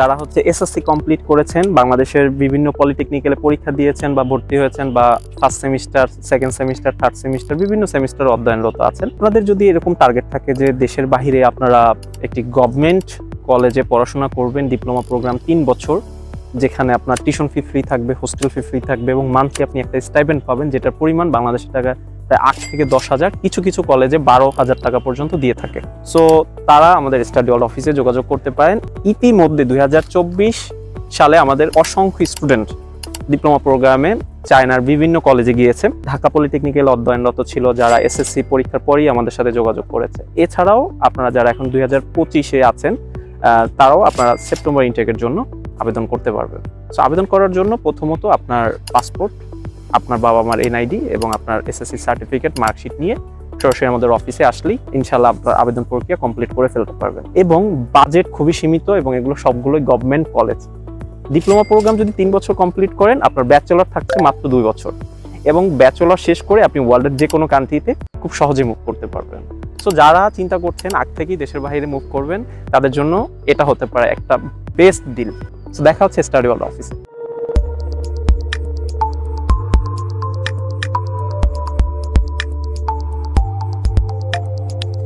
যারা হচ্ছে SSC complete করেছেন, বাংলাদেশের বিভিন্ন পলিটেকনিক্যালে পরীক্ষা দিয়েছেন বা ভর্তি হয়েছেন বা first semester second semester third semester বিভিন্ন সেমিস্টার অধ্যয়নরত আছেন, আপনাদের যদি এরকম টার্গেট থাকে যে দেশের বাইরে আপনারা একটি গভর্নমেন্ট কলেজে পড়াশোনা করবেন ডিপ্লোমা প্রোগ্রাম তিন বছর যেখানে আপনার টিউশন ফি ফ্রি থাকবে হোস্টেল ফি ফ্রি থাকবে এবং মান্থলি আপনি একটা স্টাইপেন্ড পাবেন যেটার পরিমাণ বাংলাদেশের টাকা প্রায় আট থেকে দশ হাজার কিছু কিছু কলেজে বারো হাজার টাকা পর্যন্ত দিয়ে থাকে। সো তারা আমাদের স্টাডি হল অফিসে যোগাযোগ করতে পারেন। ইতিমধ্যে দু হাজার চব্বিশ সালে আমাদের অসংখ্য স্টুডেন্ট ডিপ্লোমা প্রোগ্রামে চায়নার বিভিন্ন কলেজে গিয়েছে। ঢাকা পলিটেকনিক্যাল অধ্যয়নরত ছিল যারা এসএসসি পরীক্ষার পরই আমাদের সাথে যোগাযোগ করেছে। এছাড়াও আপনারা যারা এখন দুই হাজার পঁচিশে আছেন তারাও আপনারা সেপ্টেম্বর ইনটেকের জন্য আবেদন করতে পারবেন সো আবেদন করার জন্য প্রথমত আপনার পাসপোর্ট, আপনার বাবা মার এনআইডি এবং আপনার এসএসসি সার্টিফিকেট মার্কশিট নিয়ে সরাসরি আমাদের অফিসে আসলেই ইনশাল্লাহ আপনার আবেদন প্রক্রিয়া কমপ্লিট করে ফেলতে পারবেন। এবং বাজেট খুবই সীমিত এবং এগুলো সবগুলোই গভর্নমেন্ট কলেজ ডিপ্লোমা প্রোগ্রাম যদি তিন বছর কমপ্লিট করেন, আপনার ব্যাচেলর থাকছে মাত্র দুই বছর। এবং ব্যাচেলর শেষ করে আপনি ওয়ার্ল্ডের যে কোনো কান্ট্রিতে খুব সহজে মুভ করতে পারবেন। সো যারা চিন্তা করছেন আগ থেকেই দেশের বাইরে মুভ করবেন, তাদের জন্য এটা হতে পারে একটা বেস্ট ডিল সো দেখা হচ্ছে স্টাডি ওয়ার্ল্ড অফিসে